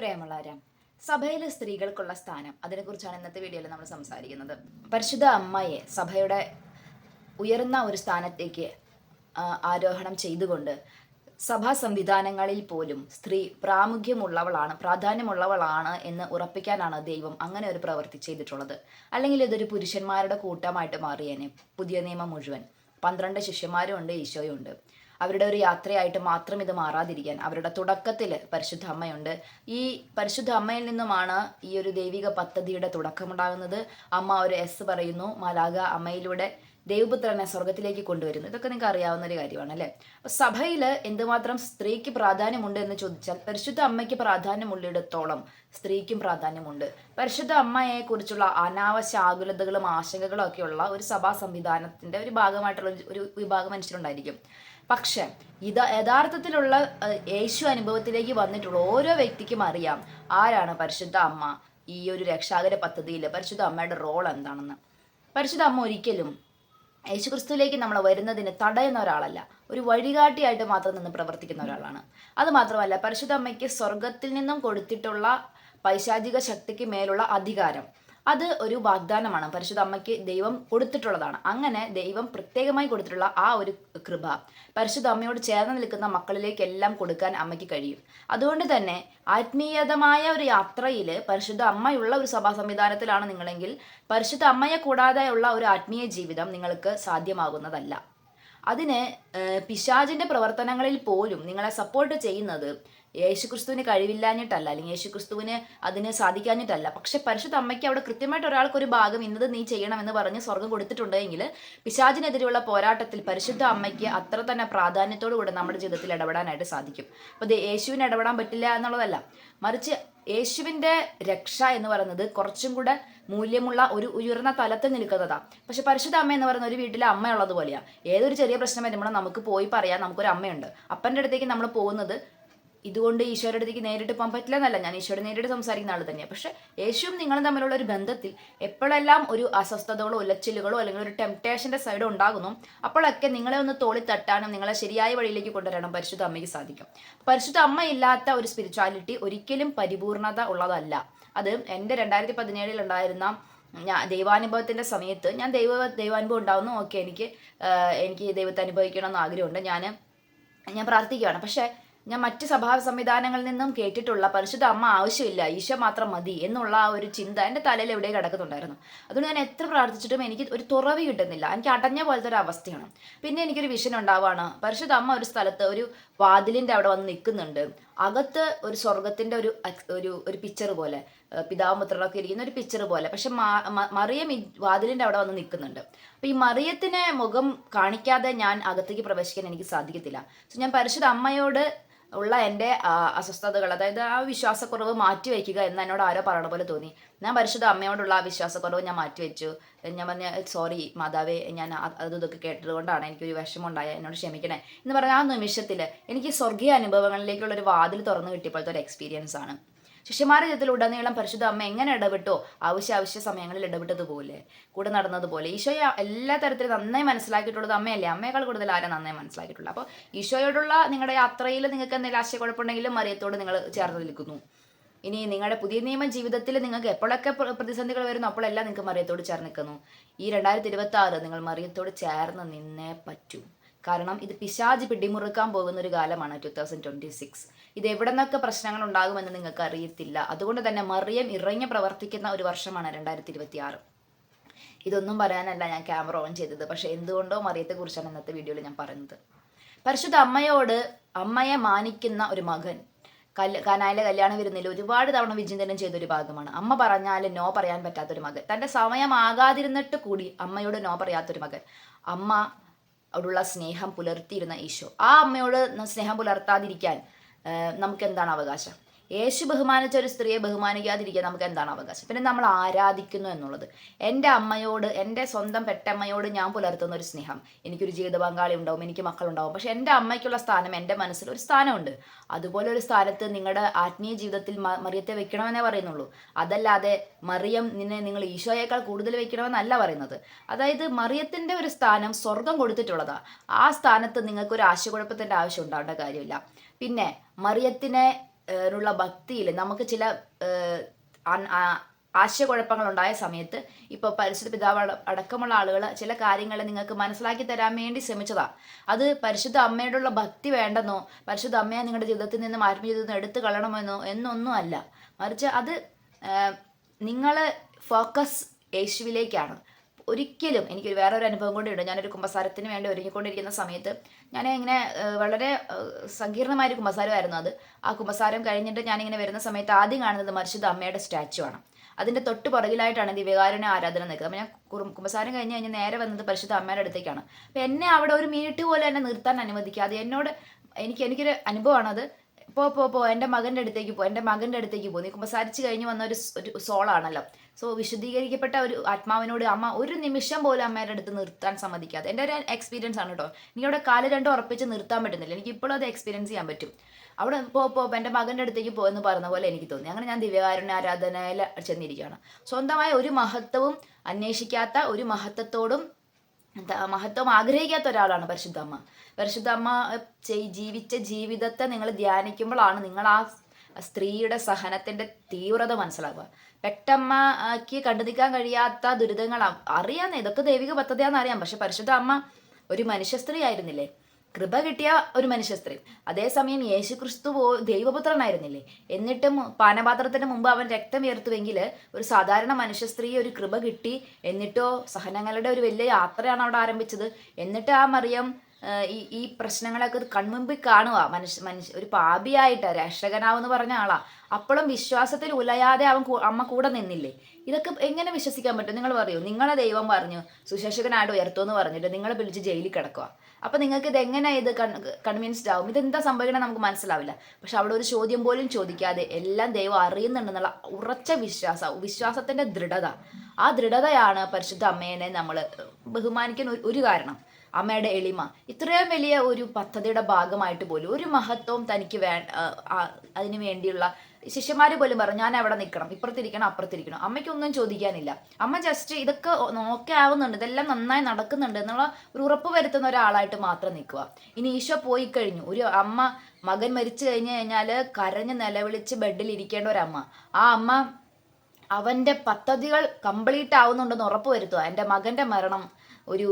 പ്രേമുള്ളവരാം സഭയിലെ സ്ത്രീകൾക്കുള്ള സ്ഥാനം. അതിനെക്കുറിച്ചാണ് ഇന്നത്തെ വീഡിയോയിൽ നമ്മൾ സംസാരിക്കുന്നത്. പരിശുദ്ധ അമ്മയെ സഭയുടെ ഉയർന്ന ഒരു സ്ഥാനത്തേക്ക് ആരോഹണം ചെയ്തുകൊണ്ട് സഭാ സംവിധാനങ്ങളിൽ പോലും സ്ത്രീ പ്രാമുഖ്യമുള്ളവളാണ് പ്രാധാന്യമുള്ളവളാണ് എന്ന് ഉറപ്പിക്കാനാണ് ദൈവം അങ്ങനെ ഒരു പ്രവൃത്തി ചെയ്തിട്ടുള്ളത്. അല്ലെങ്കിൽ ഇതൊരു പുരുഷന്മാരുടെ കൂട്ടമായിട്ട് മാറിയേനെ. പുതിയ നിയമം മുഴുവൻ. പന്ത്രണ്ട് ശിഷ്യന്മാരും ഉണ്ട് ഈശോയും ഉണ്ട്. അവരുടെ ഒരു യാത്രയായിട്ട് മാത്രം ഇത് മാറാതിരിക്കാൻ അവരുടെ തുടക്കത്തിൽ പരിശുദ്ധ അമ്മയുണ്ട്. ഈ പരിശുദ്ധ അമ്മയിൽ നിന്നുമാണ് ഈ ഒരു ദൈവിക പദ്ധതിയുടെ തുടക്കമുണ്ടാകുന്നത്. അമ്മ ഒരു എസ് പറയുന്നു മാലാക അമ്മയിലൂടെ ദൈവപുത്രനെ സ്വർഗത്തിലേക്ക് കൊണ്ടുവരുന്നു. ഇതൊക്കെ നിങ്ങൾക്ക് അറിയാവുന്ന ഒരു കാര്യമാണ് അല്ലേ? അപ്പൊ സഭയിൽ എന്തുമാത്രം സ്ത്രീക്ക് പ്രാധാന്യമുണ്ട് എന്ന് ചോദിച്ചാൽ പരിശുദ്ധ അമ്മയ്ക്ക് പ്രാധാന്യമുള്ളിടത്തോളം സ്ത്രീക്കും പ്രാധാന്യമുണ്ട്. പരിശുദ്ധ അമ്മയെ കുറിച്ചുള്ള അനാവശ്യ ആകുലതകളും ആശങ്കകളും ഒക്കെയുള്ള ഒരു സഭാ സംവിധാനത്തിന്റെ ഒരു ഭാഗമായിട്ടുള്ള ഒരു- ഒരു വിഭാഗം മനുഷ്യരുണ്ടായിരിക്കും. പക്ഷെ ഇത് യഥാർത്ഥത്തിലുള്ള യേശു അനുഭവത്തിലേക്ക് വന്നിട്ടുള്ള ഓരോ വ്യക്തിക്കും അറിയാം ആരാണ് പരിശുദ്ധ അമ്മ ഈ ഒരു രക്ഷാകര പദ്ധതിയിൽ പരിശുദ്ധ അമ്മയുടെ റോൾ എന്താണെന്ന്. പരിശുദ്ധ അമ്മ ഒരിക്കലും യേശുക്രിസ്തുവിലേക്ക് നമ്മൾ വരുന്നതിന് തടയുന്ന ഒരാളല്ല. ഒരു വഴികാട്ടിയായിട്ട് മാത്രം നിന്ന് പ്രവർത്തിക്കുന്ന ഒരാളാണ്. അത് മാത്രമല്ല പരിശുദ്ധ അമ്മയ്ക്ക് സ്വർഗത്തിൽ നിന്നും കൊടുത്തിട്ടുള്ള പൈശാചിക ശക്തിക്ക് മേലുള്ള അധികാരം. അത് ഒരു വാഗ്ദാനമാണ്. പരിശുദ്ധ അമ്മയ്ക്ക് ദൈവം കൊടുത്തിട്ടുള്ളതാണ്. അങ്ങനെ ദൈവം പ്രത്യേകമായി കൊടുത്തിട്ടുള്ള ആ ഒരു കൃപ പരിശുദ്ധ അമ്മയോട് ചേർന്ന് നിൽക്കുന്ന മക്കളിലേക്കെല്ലാം കൊടുക്കാൻ അമ്മയ്ക്ക് കഴിയും. അതുകൊണ്ട് തന്നെ ആത്മീയതമായ ഒരു യാത്രയിൽ പരിശുദ്ധ അമ്മയുള്ള ഒരു സഭാ സംവിധാനത്തിലാണ് നിങ്ങളെങ്കിൽ പരിശുദ്ധ അമ്മയെ കൂടാതെയുള്ള ഒരു ആത്മീയ ജീവിതം നിങ്ങൾക്ക് സാധ്യമാകുന്നതല്ല. അതിന് പിശാചിന്റെ പ്രവർത്തനങ്ങളിൽ പോലും നിങ്ങളെ സപ്പോർട്ട് ചെയ്യുന്നത് യേശുക്രിസ്തുവിന് കഴിവില്ലാഞ്ഞിട്ടല്ല അല്ലെങ്കിൽ യേശുക്രിസ്തുവിന് അതിന് സാധിക്കാഞ്ഞിട്ടല്ല. പക്ഷെ പരിശുദ്ധ അമ്മയ്ക്ക് അവിടെ കൃത്യമായിട്ട് ഒരാൾക്ക് ഒരു ഭാഗം ഇന്നത് നീ ചെയ്യണമെന്ന് പറഞ്ഞ് സ്വർഗം കൊടുത്തിട്ടുണ്ടെങ്കിൽ പിശാചിനെതിരെയുള്ള പോരാട്ടത്തിൽ പരിശുദ്ധ അമ്മയ്ക്ക് അത്ര തന്നെ പ്രാധാന്യത്തോടു കൂടെ നമ്മുടെ ജീവിതത്തിൽ ഇടപെടാനായിട്ട് സാധിക്കും. അപ്പോൾ യേശുവിന് ഇടപെടാൻ പറ്റില്ല എന്നുള്ളതല്ല. മറിച്ച് യേശുവിന്റെ രക്ഷ എന്ന് പറയുന്നത് കുറച്ചും കൂടെ മൂല്യമുള്ള ഒരു ഉയർന്ന തലത്തിൽ നിൽക്കുന്നതാ. പക്ഷെ പരിശുദ്ധ അമ്മ എന്ന് പറയുന്ന ഒരു വീട്ടിലെ അമ്മയുള്ളത് പോലെയാ. ഏതൊരു ചെറിയ പ്രശ്നം വരുമ്പോഴും നമുക്ക് പോയി പറയാൻ നമുക്കൊരു അമ്മയുണ്ട്. അപ്പന്റെ അടുത്തേക്ക് നമ്മൾ പോകുന്നത് ഇതുകൊണ്ട് ഈശോയുടെ അടുത്തേക്ക് നേരിട്ട് പോകാൻ പറ്റില്ല എന്നല്ല ഞാൻ ഈശോയുടെ നേരിട്ട് സംസാരിക്കുന്ന ആൾ തന്നെയാണ് പക്ഷെ യേശുവും നിങ്ങളും തമ്മിലുള്ള ഒരു ബന്ധത്തിൽ എപ്പോഴെല്ലാം ഒരു അസ്വസ്ഥതകളോ ഉലച്ചിലുകളോ അല്ലെങ്കിൽ ഒരു ടെംപ്ടേഷന്റെ സൈഡ് ഉണ്ടാകുന്നു അപ്പോഴൊക്കെ നിങ്ങളെ ഒന്ന് തോളി തട്ടാനും നിങ്ങളെ ശരിയായ വഴിയിലേക്ക് കൊണ്ടുവരാനും പരിശുദ്ധ അമ്മയ്ക്ക് സാധിക്കും. പരിശുദ്ധ അമ്മ ഇല്ലാത്ത ഒരു സ്പിരിച്വാലിറ്റി ഒരിക്കലും പരിപൂർണത ഉള്ളതല്ല. അത് എന്റെ രണ്ടായിരത്തി പതിനേഴിൽ ഉണ്ടായിരുന്ന ഞാൻ ദൈവാനുഭവത്തിന്റെ സമയത്ത് ഞാൻ ദൈവ ദൈവാനുഭവം ഉണ്ടാവുന്നു. ഓക്കെ എനിക്ക് എനിക്ക് ദൈവത്തെ അനുഭവിക്കണം എന്ന് ആഗ്രഹമുണ്ട്. ഞാൻ ഞാൻ പ്രാർത്ഥിക്കുകയാണ്. പക്ഷേ ഞാൻ മറ്റ് സഭാ സംവിധാനങ്ങളിൽ നിന്നും കേട്ടിട്ടുള്ള പരിശുദ്ധ അമ്മ ആവശ്യമില്ല. ഈശോ മാത്രം മതി എന്നുള്ള ആ ഒരു ചിന്ത എന്റെ തലയിൽ എവിടെ കിടക്കുന്നുണ്ടായിരുന്നു. അതുകൊണ്ട് ഞാൻ എത്ര പ്രാർത്ഥിച്ചിട്ടും എനിക്ക് ഒരു തുറവ് കിട്ടുന്നില്ല. എനിക്ക് അടഞ്ഞ പോലത്തെ ഒരു അവസ്ഥയാണ്. പിന്നെ എനിക്കൊരു വിഷൻ ഉണ്ടാവുകയാണ് പരിശുദ്ധ അമ്മ ഒരു സ്ഥലത്ത് ഒരു വാതിലിന്റെ അവിടെ വന്ന് നിൽക്കുന്നുണ്ട്. അകത്ത് ഒരു സ്വർഗത്തിന്റെ ഒരു ഒരു ഒരു പിക്ചർ പോലെ. പിതാവും പുത്രനൊക്കെ ഇരിക്കുന്ന ഒരു പിക്ചർ പോലെ. പക്ഷെ മറിയം ഈ വാതിലിന്റെ അവിടെ വന്ന് നിൽക്കുന്നുണ്ട്. അപ്പൊ ഈ മറിയത്തിനെ മുഖം കാണിക്കാതെ ഞാൻ അകത്തേക്ക് പ്രവേശിക്കാൻ എനിക്ക് സാധിക്കത്തില്ല. സോ ഞാൻ പരിശുദ്ധ അമ്മയോട് ഉള്ള എന്റെ അസ്വസ്ഥതകൾ അതായത് ആ വിശ്വാസക്കുറവ് മാറ്റി മാറ്റിവെക്കുക എന്ന് എന്നോട് ആരോ പറയണ പോലെ തോന്നി. ഞാൻ പരിശുദ്ധ അമ്മയോടുള്ള ആ വിശ്വാസക്കുറവ് ഞാൻ മാറ്റി വെച്ചു ഞാൻ പറഞ്ഞ സോറി മാതാവേ ഞാൻ അത് ഇതൊക്കെ കേട്ടത് കൊണ്ടാണ് എനിക്കൊരു വിഷമം ഉണ്ടായ എന്നോട് ക്ഷമിക്കണേ. എന്ന് പറഞ്ഞ ആ നിമിഷത്തിൽ എനിക്ക് സ്വർഗീയ അനുഭവങ്ങളിലേക്കുള്ള ഒരു വാതിൽ തുറന്നു കിട്ടിയപ്പോഴത്തെ ഒരു എക്സ്പീരിയൻസ് ആണ്. ശിഷ്യന്മാരുടെ ജീവിതത്തിൽ ഉടനീളം പരിശുദ്ധ അമ്മ എങ്ങനെ ഇടപെട്ടോ ആവശ്യ ആവശ്യ സമയങ്ങളിൽ ഇടപെട്ടതുപോലെ കൂടെ നടന്നതുപോലെ. ഈശോയെ എല്ലാ തരത്തിലും നന്നായി മനസ്സിലാക്കിയിട്ടുള്ളത് അമ്മയല്ലേ? അമ്മയേക്കാൾ കൂടുതൽ ആരാ നന്നായി മനസ്സിലാക്കിയിട്ടുള്ളത്? അപ്പോൾ ഈശോയോടുള്ള നിങ്ങളുടെ യാത്രയിൽ നിങ്ങൾക്ക് എന്തെങ്കിലും ആശയക്കുഴപ്പമുണ്ടെങ്കിലും മറിയത്തോട് നിങ്ങൾ ചേർന്ന് നിൽക്കുന്നു. ഇനി നിങ്ങളുടെ പുതിയ നിയമ ജീവിതത്തിൽ നിങ്ങൾക്ക് എപ്പോഴൊക്കെ പ്ര- പ്രതിസന്ധികൾ വരുന്നു അപ്പോഴെല്ലാം നിങ്ങൾക്ക് മറിയത്തോട് ചേർന്ന് നിൽക്കുന്നു. ഈ രണ്ടായിരത്തി ഇരുപത്തി ആറ് നിങ്ങൾ മറിയത്തോട് ചേർന്ന് നിന്നേ പറ്റൂ. കാരണം ഇത് പിശാജ് പിടിമുറുക്കാൻ പോകുന്ന ഒരു കാലമാണ് ടു തൗസൻഡ് ട്വന്റി സിക്സ്. ഇത് എവിടെ നിന്നൊക്കെ പ്രശ്നങ്ങൾ ഉണ്ടാകുമെന്ന് നിങ്ങൾക്ക് അറിയത്തില്ല അതുകൊണ്ട് തന്നെ മറിയം ഇറങ്ങി പ്രവർത്തിക്കുന്ന ഒരു വർഷമാണ് രണ്ടായിരത്തി ഇരുപത്തി ആറ് ഇതൊന്നും പറയാനല്ല ഞാൻ ക്യാമറ ഓൺ ചെയ്തത്. പക്ഷെ എന്തുകൊണ്ടോ മറിയത്തെക്കുറിച്ചാണ് ഇന്നത്തെ വീഡിയോയിൽ ഞാൻ പറയുന്നത് പരിശുദ്ധ അമ്മയോട് അമ്മയെ മാനിക്കുന്ന ഒരു മകൻ കൽ കനായിലെ കല്യാണ വിരുന്നിൽ ഒരുപാട് തവണ വിചിന്തനം ചെയ്ത ഒരു ഭാഗമാണ്. അമ്മ പറഞ്ഞാൽ നോ പറയാൻ പറ്റാത്തൊരു മകൻ. തന്റെ സമയമാകാതിരുന്നിട്ട് കൂടി അമ്മയോട് നോ പറയാത്തൊരു മകൻ. അമ്മ അവിടുള്ള സ്നേഹം പുലർത്തിയിരുന്ന ഈശോ. ആ അമ്മയോട് സ്നേഹം പുലർത്താതിരിക്കാൻ നമുക്ക് എന്താണ് അവകാശം? യേശു ബഹുമാനിച്ച ഒരു സ്ത്രീയെ ബഹുമാനിക്കാതിരിക്കാൻ നമുക്ക് എന്താണ് അവകാശം? പിന്നെ നമ്മൾ ആരാധിക്കുന്നു എന്നുള്ളത്. എന്റെ അമ്മയോട് എന്റെ സ്വന്തം പെട്ടമ്മയോട് ഞാൻ പുലർത്തുന്ന ഒരു സ്നേഹം. എനിക്കൊരു ജീവിത പങ്കാളി ഉണ്ടാവും എനിക്ക് മക്കളുണ്ടാവും. പക്ഷെ എന്റെ അമ്മയ്ക്കുള്ള സ്ഥാനം എന്റെ മനസ്സിൽ ഒരു സ്ഥാനമുണ്ട്. അതുപോലെ ഒരു സ്ഥാനത്ത് നിങ്ങളുടെ ആത്മീയ ജീവിതത്തിൽ മറിയത്തെ വെക്കണമെന്നേ പറയുന്നുള്ളൂ. അതല്ലാതെ മറിയം നിന്നെ നിങ്ങൾ ഈശോയേക്കാൾ കൂടുതൽ വെക്കണമെന്നല്ല പറയുന്നത്. അതായത് മറിയത്തിന്റെ ഒരു സ്ഥാനം സ്വർഗം കൊടുത്തിട്ടുള്ളതാണ് ആ സ്ഥാനത്ത് നിങ്ങൾക്ക് ഒരു ആശയക്കുഴപ്പത്തിന്റെ ആവശ്യം ഉണ്ടാവേണ്ട കാര്യമില്ല. പിന്നെ മറിയത്തിനെ ഉള്ള ഭക്തിയിൽ നമുക്ക് ചില ഉണ്ടായ സമയത്ത് ഇപ്പോൾ പരിശുദ്ധ പിതാവ് അടക്കമുള്ള ആളുകൾ ചില കാര്യങ്ങൾ നിങ്ങൾക്ക് മനസ്സിലാക്കി തരാൻ വേണ്ടി ശ്രമിച്ചതാ. അത് പരിശുദ്ധ അമ്മയോടുള്ള ഭക്തി വേണ്ടെന്നോ പരിശുദ്ധ അമ്മയെ നിങ്ങളുടെ ജീവിതത്തിൽ നിന്നും ആത്മീയതയിൽ നിന്ന് എടുത്തു കളയണമെന്നോ എന്നൊന്നും അല്ല. മറിച്ച് അത് നിങ്ങൾ ഫോക്കസ് യേശുവിലേക്കാണ്. ഒരിക്കലും എനിക്ക് വേറെ ഒരു അനുഭവം കൂടി ഉണ്ട്. ഞാനൊരു കുമ്പസാരത്തിന് വേണ്ടി ഒരുങ്ങിക്കൊണ്ടിരിക്കുന്ന സമയത്ത് ഞാൻ ഇങ്ങനെ വളരെ സങ്കീർണമായ സങ്കീർണമായൊരു കുമ്പസാരമായിരുന്നു അത്. ആ കുമ്പസാരം കഴിഞ്ഞിട്ട് ഞാനിങ്ങനെ വരുന്ന സമയത്ത് ആദ്യം കാണുന്നത് മരിച്ചത് അമ്മയുടെ സ്റ്റാച്ചു ആണ്. അതിന്റെ തൊട്ട് പുറകിലായിട്ടാണ് ദിവ്യകാരുണ്യ ആരാധന നിൽക്കുന്നത്. അപ്പം ഞാൻ കുമ്പസാരം കഴിഞ്ഞ് കഴിഞ്ഞ് നേരെ വന്നത് പരിശുദ്ധ അമ്മയുടെ അടുത്തേക്കാണ്. അപ്പം എന്നെ അവിടെ ഒരു മിനിറ്റ് പോലെ എന്നെ നിർത്താൻ അനുവദിക്കാതെ എന്നോട് എനിക്ക് എനിക്കൊരു അനുഭവമാണത്. പോ പോ പോ എന്റെ മകന്റെ അടുത്തേക്ക് പോ എന്റെ മകന്റെ അടുത്തേക്ക് പോ. നീ കുമ്പസാരിച്ച് കഴിഞ്ഞ് വന്ന ഒരു ഒരു സോളാണല്ലോ. സോ വിശുദ്ധീകരിക്കപ്പെട്ട ഒരു ആത്മാവിനോട് അമ്മ ഒരു നിമിഷം പോലും അമ്മയുടെ അടുത്ത് നിർത്താൻ സമ്മതിക്കാതെ. എന്റെ ഒരു എക്സ്പീരിയൻസ് ആണ് കേട്ടോ എനിക്ക് അവിടെ കാൽ രണ്ടും ഉറപ്പിച്ച് നിർത്താൻ പറ്റുന്നില്ല. എനിക്ക് ഇപ്പോഴും അത് എക്സ്പീരിയൻസ് ചെയ്യാൻ പറ്റും. അവിടെ പോ പോ എന്റെ മകന്റെ അടുത്തേക്ക് പോ എന്ന് പറഞ്ഞ പോലെ എനിക്ക് തോന്നി. അങ്ങനെ ഞാൻ ദിവ്യകാരുണ്യ ആരാധനയിൽ ചെന്നിരിക്കുകയാണ്. സ്വന്തമായ ഒരു മഹത്വവും അന്വേഷിക്കാത്ത ഒരു മഹത്വത്തോടും മഹത്വം ആഗ്രഹിക്കാത്ത ഒരാളാണ് പരിശുദ്ധ അമ്മ. പരിശുദ്ധ അമ്മ ജീവിച്ച ജീവിതത്തെ നിങ്ങൾ ധ്യാനിക്കുമ്പോഴാണ് നിങ്ങൾ ആ സ്ത്രീയുടെ സഹനത്തിന്റെ തീവ്രത മനസ്സിലാവുക. പെട്ടമ്മക്ക് കണ്ടു നിൽക്കാൻ കഴിയാത്ത ദുരിതങ്ങൾ അറിയാന്നേ ഇതൊക്കെ ദൈവിക പദ്ധതിയാണെന്ന് അറിയാം. പക്ഷെ പരിശുദ്ധ അമ്മ ഒരു മനുഷ്യ സ്ത്രീ ആയിരുന്നില്ലേ? കൃപ കിട്ടിയ ഒരു മനുഷ്യ സ്ത്രീ. അതേസമയം യേശു ക്രിസ്തു പോ ദൈവപുത്രനായിരുന്നില്ലേ? എന്നിട്ടും പാനപാത്രത്തിന് മുമ്പ് അവൻ രക്തം ഉയർത്തുവെങ്കിൽ ഒരു സാധാരണ മനുഷ്യ സ്ത്രീ ഒരു കൃപ കിട്ടി. എന്നിട്ടോ സഹനങ്ങളുടെ ഒരു വലിയ യാത്രയാണ് അവിടെ ആരംഭിച്ചത്. എന്നിട്ട് ആ മറിയം ഈ ഈ പ്രശ്നങ്ങളൊക്കെ കൺമുമ്പിൽ കാണുക. മനുഷ്യ മനുഷ്യ ഒരു പാപിയായിട്ട് രക്ഷകനാവെന്ന് പറഞ്ഞ ആളാ. അപ്പോഴും വിശ്വാസത്തിൽ ഉലയാതെ അവൻ അമ്മ കൂടെ നിന്നില്ലേ? ഇതൊക്കെ എങ്ങനെ വിശ്വസിക്കാൻ പറ്റും? നിങ്ങൾ പറയൂ. നിങ്ങളെ ദൈവം പറഞ്ഞു സുശേഷകനായിട്ട് ഉയർത്തുമെന്ന് പറഞ്ഞിട്ട് നിങ്ങളെ പിടിച്ച് ജയിലിൽ കിടക്കുക. അപ്പൊ നിങ്ങൾക്ക് ഇത് എങ്ങനെ ഇത് കൺവിൻസ്ഡ് ആവും? ഇതെന്താ സംഭവിക്കണം നമുക്ക് മനസ്സിലാവില്ല. പക്ഷെ അവിടെ ഒരു ചോദ്യം പോലും ചോദിക്കാതെ എല്ലാം ദൈവം അറിയുന്നുണ്ടെന്നുള്ള ഉറച്ച വിശ്വാസം വിശ്വാസത്തിന്റെ ദൃഢത. ആ ദൃഢതയാണ് പരിശുദ്ധ അമ്മേനെ നമ്മൾ ബഹുമാനിക്കുന്ന ഒരു- ഒരു കാരണം. അമ്മയുടെ എളിമ. ഇത്രയും വലിയ ഒരു പദ്ധതിയുടെ ഭാഗമായിട്ട് പോലും ഒരു മഹത്വം തനിക്ക് വേ അതിനു വേണ്ടിയുള്ള ശിഷ്യന്മാർ പോലും പറഞ്ഞു ഞാൻ അവിടെ നിൽക്കണം. ഇപ്പുറത്തിരിക്കണം അപ്പുറത്തിരിക്കണം. അമ്മയ്ക്കൊന്നും ചോദിക്കാനില്ല. അമ്മ ജസ്റ്റ് ഇതൊക്കെ നോക്കി ആവുന്നുണ്ട്. ഇതെല്ലാം നന്നായി നടക്കുന്നുണ്ട് എന്നുള്ള ഒരു ഉറപ്പ് വരുത്തുന്ന ഒരാളായിട്ട് മാത്രം നിൽക്കുക. ഇനി ഈശോ പോയി കഴിഞ്ഞു. ഒരു അമ്മ മകൻ മരിച്ചു കഴിഞ്ഞു കഴിഞ്ഞാൽ കരഞ്ഞ് നിലവിളിച്ച് ബെഡിൽ ഇരിക്കേണ്ട ഒരമ്മ. ആ അമ്മ അവന്റെ പദ്ധതികൾ കംപ്ലീറ്റ് ആവുന്നുണ്ടെന്ന് ഉറപ്പ് വരുത്തുക. എന്റെ മകന്റെ മരണം ഒരു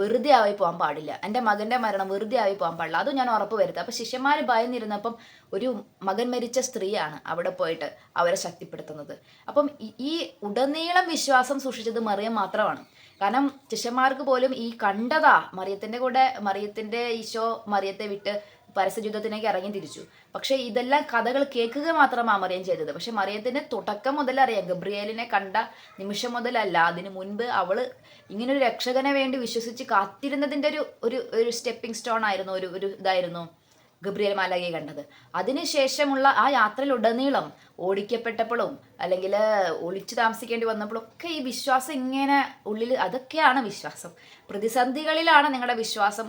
വെറുതെ ആയി പോകാൻ പാടില്ല. എന്റെ മകന്റെ മരണം വെറുതെ ആയി പോകാൻ പാടില്ല. അതും ഞാൻ ഉറപ്പ് വരുത്തുക അപ്പം ശിഷ്യന്മാർ ഭയന്നിരുന്നപ്പം ഒരു മകൻ മരിച്ച സ്ത്രീയാണ് അവിടെ പോയിട്ട് അവരെ ശക്തിപ്പെടുത്തുന്നത്. അപ്പം ഈ ഉടനീളം വിശ്വാസം സൂക്ഷിച്ചത് മറിയം മാത്രമാണ്. കാരണം ശിഷ്യന്മാർക്ക് പോലും ഈ കണ്ടതാ മറിയത്തിന്റെ കൂടെ മറിയത്തിന്റെ ഈശോ മറിയത്തെ വിട്ട് പരസ്യയുദ്ധത്തിലേക്ക് ഇറങ്ങി തിരിച്ചു പക്ഷെ ഇതെല്ലാം കഥകൾ കേൾക്കുക മാത്രമാണ് മറിയം ചെയ്തത്. പക്ഷെ മറിയത്തിന് തുടക്കം മുതൽ അറിയാം ഗബ്രിയേലിനെ കണ്ട നിമിഷം മുതലല്ല. അതിനു മുൻപ് അവൾ ഇങ്ങനൊരു രക്ഷകനെ വേണ്ടി വിശ്വസിച്ച് കാത്തിരുന്നതിന്റെ ഒരു ഒരു ഒരു സ്റ്റെപ്പിംഗ് സ്റ്റോൺ ആയിരുന്നു ഒരു ഒരു ഇതായിരുന്നു ഗബ്രിയേൽ മാലാഖയെ കണ്ടത്. അതിനുശേഷമുള്ള ആ യാത്രയിലുടനീളം ഓടിക്കപ്പെട്ടപ്പോഴും അല്ലെങ്കിൽ ഒളിച്ചു താമസിക്കേണ്ടി വന്നപ്പോഴും ഒക്കെ ഈ വിശ്വാസം ഇങ്ങനെ ഉള്ളിൽ അതൊക്കെയാണ് വിശ്വാസം. പ്രതിസന്ധികളിലാണ് നിങ്ങളുടെ വിശ്വാസം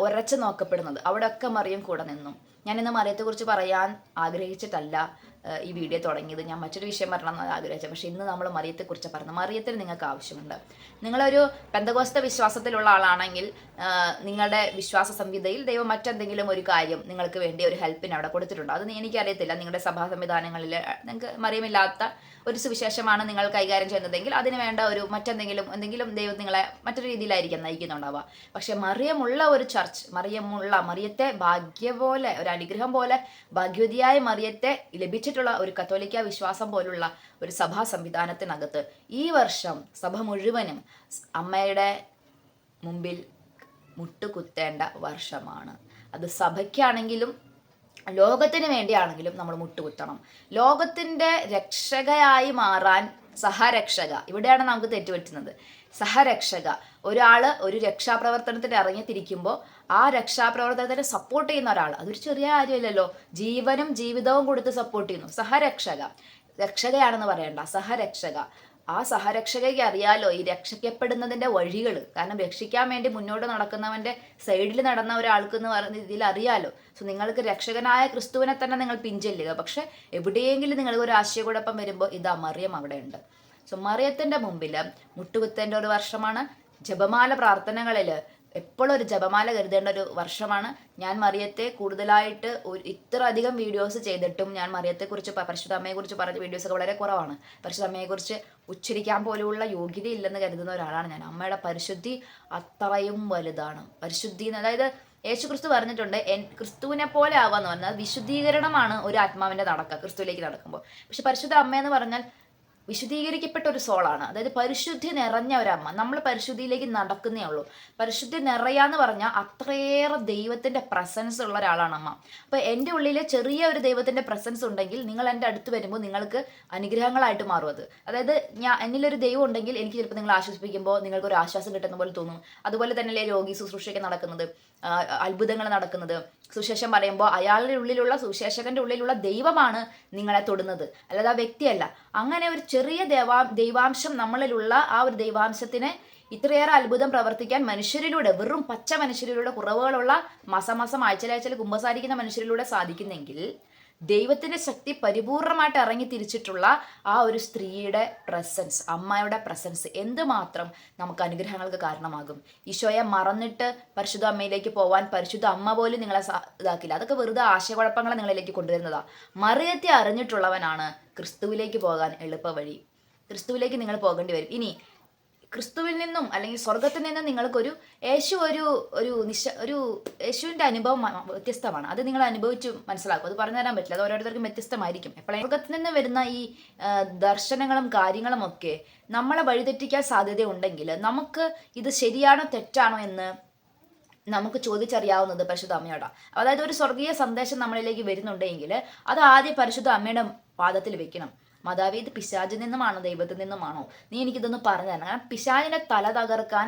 ഉരച്ചു നോക്കപ്പെടുന്നത്. അവിടെയൊക്കെ മറിയം കൂടെ നിന്നു. ഞാൻ ഇന്ന് മറിയത്തെക്കുറിച്ച് പറയാൻ ആഗ്രഹിച്ചിട്ടല്ല. ഈ വീഡിയോ തുടങ്ങിയത് ഞാൻ മറ്റൊരു വിഷയം എന്ന് ആഗ്രഹിച്ചത്. പക്ഷേ ഇന്ന് നമ്മൾ മറിയത്തെക്കുറിച്ച് പറഞ്ഞു. മറിയത്തിന് നിങ്ങൾക്ക് ആവശ്യമുണ്ട്. നിങ്ങളൊരു പെന്തകോസ്ത വിശ്വാസത്തിലുള്ള ആളാണെങ്കിൽ നിങ്ങളുടെ വിശ്വാസ സംഹിതയിൽ ദൈവം മറ്റെന്തെങ്കിലും ഒരു കാര്യം നിങ്ങൾക്ക് വേണ്ടി ഒരു ഹെൽപ്പിന് അവിടെ കൊടുത്തിട്ടുണ്ട്. അത് എനിക്കറിയത്തില്ല. നിങ്ങളുടെ സഭാ സംവിധാനങ്ങളിൽ നിങ്ങൾക്ക് മറിയമില്ലാത്ത ഒരു സുവിശേഷമാണ് നിങ്ങൾ കൈകാര്യം ചെയ്യുന്നതെങ്കിൽ അതിന് വേണ്ട ഒരു മറ്റെന്തെങ്കിലും എന്തെങ്കിലും ദൈവം നിങ്ങളെ മറ്റൊരു രീതിയിലായിരിക്കും നയിക്കുന്നുണ്ടാവുക. പക്ഷെ മറിയമുള്ള ഒരു ചർച്ച് മറിയമുള്ള മറിയത്തെ ഭാഗ്യ പോലെ ഒരു അനുഗ്രഹം പോലെ ഭാഗ്യവതിയായ മറിയത്തെ ലഭിച്ചിട്ടുള്ള ഒരു കത്തോലിക്ക വിശ്വാസം പോലുള്ള ഒരു സഭാ സംവിധാനത്തിനകത്ത് ഈ വർഷം സഭ മുഴുവനും അമ്മയുടെ മുമ്പിൽ മുട്ടുകുത്തേണ്ട വർഷമാണ്. അത് സഭയ്ക്കാണെങ്കിലും ലോകത്തിന് വേണ്ടിയാണെങ്കിലും നമ്മൾ മുട്ടുകുത്തണം. ലോകത്തിന്റെ രക്ഷകയായി മാറാൻ സഹരക്ഷക. ഇവിടെയാണ് നമുക്ക് തെറ്റുപറ്റുന്നത്. സഹരക്ഷക. ഒരാൾ ഒരു രക്ഷാപ്രവർത്തനത്തിന് ഇറങ്ങിത്തിരിക്കുമ്പോൾ ആ രക്ഷാപ്രവർത്തനത്തിന് സപ്പോർട്ട് ചെയ്യുന്ന ഒരാൾ അതൊരു ചെറിയ കാര്യമില്ലല്ലോ. ജീവനും ജീവിതവും കൊടുത്ത് സപ്പോർട്ട് ചെയ്യുന്നു. സഹരക്ഷക. രക്ഷകയാണെന്ന് പറയണ്ട. സഹരക്ഷക. ആ സഹരക്ഷകയ്ക്ക് അറിയാലോ ഈ രക്ഷിക്കപ്പെടുന്നതിന്റെ വഴികൾ കാരണം രക്ഷിക്കാൻ വേണ്ടി മുന്നോട്ട് നടക്കുന്നവന്റെ സൈഡിൽ നടന്ന ഒരാൾക്ക് എന്ന് പറയുന്ന രീതിയിൽ അറിയാലോ. സോ നിങ്ങൾക്ക് രക്ഷകനായ ക്രിസ്തുവിനെ തന്നെ നിങ്ങൾ പിഞ്ചല്ലുക പക്ഷെ എവിടെയെങ്കിലും നിങ്ങൾക്ക് ഒരു ആശയക്കുഴപ്പം വരുമ്പോൾ ഇതാ മറിയം അവിടെ ഉണ്ട് സോ മറിയത്തിന്റെ മുമ്പിൽ മുട്ടുകുത്തേണ്ട ഒരു വർഷമാണ് ജപമാല പ്രാർത്ഥനകളിൽ എപ്പോഴും ഒരു ജപമാല കരുതേണ്ട ഒരു വർഷമാണ്. ഞാൻ മറിയത്തെ കൂടുതലായിട്ട് ഒരു ഇത്ര അധികം വീഡിയോസ് ചെയ്തിട്ടും ഞാൻ മറിയത്തെ കുറിച്ച് പരിശുദ്ധ അമ്മയെക്കുറിച്ച് പറഞ്ഞ വീഡിയോസൊക്കെ വളരെ കുറവാണ്. പരിശുദ്ധ അമ്മയെക്കുറിച്ച് ഉച്ചരിക്കാൻ പോലുള്ള യോഗ്യതയില്ലെന്ന് കരുതുന്ന ഒരാളാണ് ഞാൻ. അമ്മയുടെ പരിശുദ്ധി അത്രയും വലുതാണ്. പരിശുദ്ധി അതായത് യേശു ക്രിസ്തു പറഞ്ഞിട്ടുണ്ട് എൻ ക്രിസ്തുവിനെ പോലെ ആവാന്ന് പറഞ്ഞാൽ വിശുദ്ധീകരണമാണ് ഒരു ആത്മാവിന്റെ നടക്കുക ക്രിസ്തുവിലേക്ക് നടക്കുമ്പോൾ. പക്ഷെ പരിശുദ്ധ അമ്മയെന്ന് പറഞ്ഞാൽ വിശുദ്ധീകരിക്കപ്പെട്ട ഒരു സോളാണ്. അതായത് പരിശുദ്ധി നിറഞ്ഞ ഒരമ്മ. നമ്മൾ പരിശുദ്ധിയിലേക്ക് നടക്കുന്നേ ഉള്ളൂ. പരിശുദ്ധി നിറയാന്ന് പറഞ്ഞാൽ അത്രയേറെ ദൈവത്തിന്റെ പ്രസൻസ് ഉള്ള ഒരാളാണ് അമ്മ അപ്പൊ എന്റെ ഉള്ളിൽ ചെറിയ ഒരു ദൈവത്തിന്റെ പ്രസൻസ് ഉണ്ടെങ്കിൽ നിങ്ങൾ എന്റെ അടുത്ത് വരുമ്പോൾ നിങ്ങൾക്ക് അനുഗ്രഹങ്ങളായിട്ട് മാറും അത്. അതായത് ഞാൻ എന്നിലൊരു ദൈവം ഉണ്ടെങ്കിൽ എനിക്ക് ചിലപ്പോൾ നിങ്ങൾ ആശ്വസിപ്പിക്കുമ്പോൾ നിങ്ങൾക്ക് ഒരു ആശ്വാസം കിട്ടുന്ന പോലെ തോന്നും. അതുപോലെ തന്നെയല്ലേ രോഗി ശുശ്രൂഷയൊക്കെ നടക്കുന്നത്. അത്ഭുതങ്ങൾ നടക്കുന്നത്. സുശേഷം പറയുമ്പോൾ അയാളുടെ ഉള്ളിലുള്ള സുശേഷകന്റെ ഉള്ളിലുള്ള ദൈവമാണ് നിങ്ങളെ തൊടുന്നത്. അല്ലാതെ ആ വ്യക്തിയല്ല. അങ്ങനെ ഒരു ചെറിയ ദേവാ ദൈവാംശം നമ്മളിലുള്ള ആ ഒരു ദൈവാംശത്തിനെ ഇത്രയേറെ അത്ഭുതം പ്രവർത്തിക്കാൻ മനുഷ്യരിലൂടെ വെറും പച്ച മനുഷ്യരിലൂടെ കുറവുകളുള്ള മാസം മാസം ആഴ്ചയിലാഴ്ചയിൽ കുമ്പസാരിക്കുന്ന മനുഷ്യരിലൂടെ സാധിക്കുന്നെങ്കിൽ ദൈവത്തിന്റെ ശക്തി പരിപൂർണമായിട്ട് ഇറങ്ങി തിരിച്ചിട്ടുള്ള ആ ഒരു സ്ത്രീയുടെ പ്രസൻസ് അമ്മയുടെ പ്രസൻസ് എന്തുമാത്രം നമുക്ക് അനുഗ്രഹങ്ങൾക്ക് കാരണമാകും. ഈശോയെ മറന്നിട്ട് പരിശുദ്ധ അമ്മയിലേക്ക് പോവാൻ പരിശുദ്ധ അമ്മ പോലും നിങ്ങളെ ഇതാക്കില്ല. അതൊക്കെ വെറുതെ ആശയക്കുഴപ്പങ്ങളെ നിങ്ങളിലേക്ക് കൊണ്ടുവരുന്നതാ. മറിയത്തെ അറിഞ്ഞിട്ടുള്ളവനാണ് ക്രിസ്തുവിലേക്ക് പോകാൻ എളുപ്പ വഴി ക്രിസ്തുവിലേക്ക് നിങ്ങൾ പോകേണ്ടി വരും. ഇനി ക്രിസ്തുവിൽ നിന്നും അല്ലെങ്കിൽ സ്വർഗത്തിൽ നിന്നും നിങ്ങൾക്കൊരു യേശു ഒരു ഒരു നിശ ഒരു യേശുവിന്റെ അനുഭവം വ്യത്യസ്തമാണ്. അത് നിങ്ങൾ അനുഭവിച്ച് മനസ്സിലാക്കും. അത് പറഞ്ഞു തരാൻ പറ്റില്ല. അത് ഓരോരുത്തർക്കും വ്യത്യസ്തമായിരിക്കും. എപ്പോഴും സ്വർഗത്തിൽ നിന്ന് വരുന്ന ഈ ദർശനങ്ങളും കാര്യങ്ങളും ഒക്കെ നമ്മളെ വഴിതെറ്റിക്കാൻ സാധ്യതയുണ്ടെങ്കിൽ നമുക്ക് ഇത് ശരിയാണോ തെറ്റാണോ എന്ന് നമുക്ക് ചോദിച്ചറിയാവുന്നത് പരിശുദ്ധ അമ്മയോടാണ് അതായത് ഒരു സ്വർഗീയ സന്ദേശം നമ്മളിലേക്ക് വരുന്നുണ്ടെങ്കിൽ അത് ആദ്യം പരിശുദ്ധ അമ്മയുടെ പാദത്തിൽ വെക്കണം. മാതാവി ഇത് പിശാചിൽ നിന്നുമാണോ ദൈവത്തിൽ നിന്നുമാണോ? നീ എനിക്കിതൊന്ന് പറഞ്ഞു തരണം കാരണം പിശാചിനെ തല തകർക്കാൻ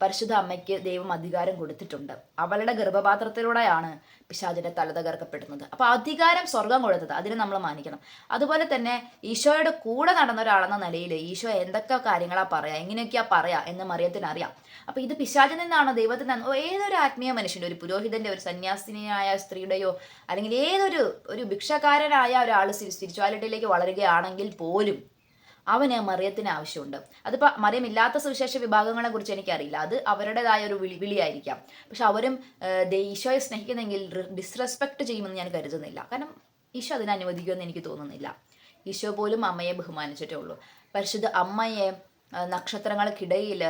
പരിശുദ്ധ അമ്മയ്ക്ക് ദൈവം അധികാരം കൊടുത്തിട്ടുണ്ട്. അവളുടെ ഗർഭപാത്രത്തിലൂടെയാണ് പിശാചിന്റെ തല തകർക്കപ്പെടുന്നത്. അപ്പൊ അധികാരം സ്വർഗം കൊടുത്തത് അതിനെ നമ്മൾ മാനിക്കണം. അതുപോലെ തന്നെ ഈശോയുടെ കൂടെ നടന്ന ഒരാളെന്ന നിലയിൽ ഈശോ എന്തൊക്കെ കാര്യങ്ങളാ പറയാ എങ്ങനെയൊക്കെയാ പറയാ എന്ന് മറിയത്തിന് അറിയാം. അപ്പൊ ഇത് പിശാചിൽ നിന്നാണോ ദൈവത്തിൽ നിന്നാണോ ഏതൊരു ആത്മീയ മനുഷ്യന്റെ ഒരു പുരോഹിതന്റെ ഒരു സന്യാസിനിയായ സ്ത്രീയുടെയോ അല്ലെങ്കിൽ ഏതൊരു ഒരു ഭിക്ഷക്കാരനായ ഒരാൾ സ്പിരിച്വാലിറ്റിയിലേക്ക് വളരുകയാണെങ്കിൽ പോലും അവന് മറിയത്തിന് ആവശ്യമുണ്ട്. അതിപ്പോൾ മറിയമില്ലാത്ത സുവിശേഷ വിഭാഗങ്ങളെ കുറിച്ച് എനിക്കറിയില്ല. അത് അവരുടേതായ ഒരു വിളി വിളിയായിരിക്കാം. പക്ഷെ അവരും ഈശോയെ സ്നേഹിക്കുന്നെങ്കിൽ ഡിസ്റെസ്പെക്ട് ചെയ്യുമെന്ന് ഞാൻ കരുതുന്നില്ല. കാരണം ഈശോ അതിനെ അനുവദിക്കുമെന്ന് എനിക്ക് തോന്നുന്നില്ല. ഈശോ പോലും അമ്മയെ ബഹുമാനിച്ചിട്ടേ ഉള്ളൂ. പരിശുദ്ധ അമ്മയെ നക്ഷത്രങ്ങൾക്കിടയിൽ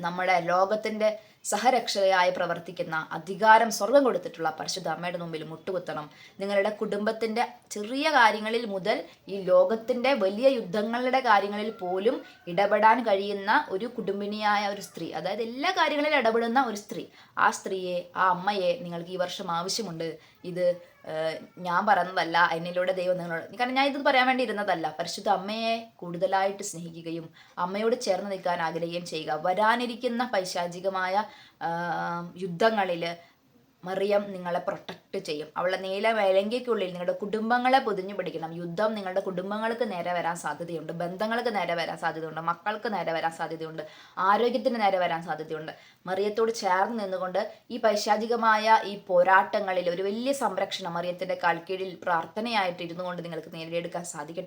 നമ്മുടെ ലോകത്തിന്റെ സഹരക്ഷകയായി പ്രവർത്തിക്കുന്ന അധികാരം സ്വർഗം കൊടുത്തിട്ടുള്ള പരിശുദ്ധ അമ്മയുടെ മുമ്പിൽ മുട്ടുകുത്തണം. നിങ്ങളുടെ കുടുംബത്തിന്റെ ചെറിയ കാര്യങ്ങളിൽ മുതൽ ഈ ലോകത്തിന്റെ വലിയ യുദ്ധങ്ങളുടെ കാര്യങ്ങളിൽ പോലും ഇടപെടാൻ കഴിയുന്ന ഒരു കുടുംബിനിയായ ഒരു സ്ത്രീ അതായത് എല്ലാ കാര്യങ്ങളിലും ഇടപെടുന്ന ഒരു സ്ത്രീ ആ സ്ത്രീയെ ആ അമ്മയെ നിങ്ങൾക്ക് ഈ വർഷം ആവശ്യമുണ്ട്. ഇത് ഞാൻ പറഞ്ഞതല്ല എന്നിലൂടെ ദൈവം നിങ്ങളോട് കാരണം ഞാൻ ഇത് പറയാൻ വേണ്ടി ഇരുന്നതല്ല. പരിശുദ്ധ അമ്മയെ കൂടുതലായിട്ട് സ്നേഹിക്കുകയും അമ്മയോട് ചേർന്ന് നിൽക്കാൻ ആഗ്രഹിക്കുകയും ചെയ്യുക. വരാനിരിക്കുന്ന പൈശാചികമായ യുദ്ധങ്ങളിൽ മറിയം നിങ്ങളെ പ്രൊട്ടക്റ്റ് ചെയ്യും. അവളെ നീല വേലങ്കയ്ക്കുള്ളിൽ നിങ്ങളുടെ കുടുംബങ്ങളെ പൊതിഞ്ഞു പിടിക്കണം. യുദ്ധം നിങ്ങളുടെ കുടുംബങ്ങൾക്ക് നേരെ വരാൻ സാധ്യതയുണ്ട്. ബന്ധങ്ങൾക്ക് നേരെ വരാൻ സാധ്യതയുണ്ട്. മക്കൾക്ക് നേരെ വരാൻ സാധ്യതയുണ്ട്. ആരോഗ്യത്തിന് നേരെ വരാൻ സാധ്യതയുണ്ട്. മറിയത്തോട് ചേർന്ന് നിന്നുകൊണ്ട് ഈ പൈശാചികമായ ഈ പോരാട്ടങ്ങളിൽ ഒരു വലിയ സംരക്ഷണം മറിയത്തിന്റെ കാൽക്കീഴിൽ പ്രാർത്ഥനയായിട്ട് ഇരുന്നു കൊണ്ട് നിങ്ങൾക്ക് നേടിയെടുക്കാൻ സാധിക്കട്ടെ.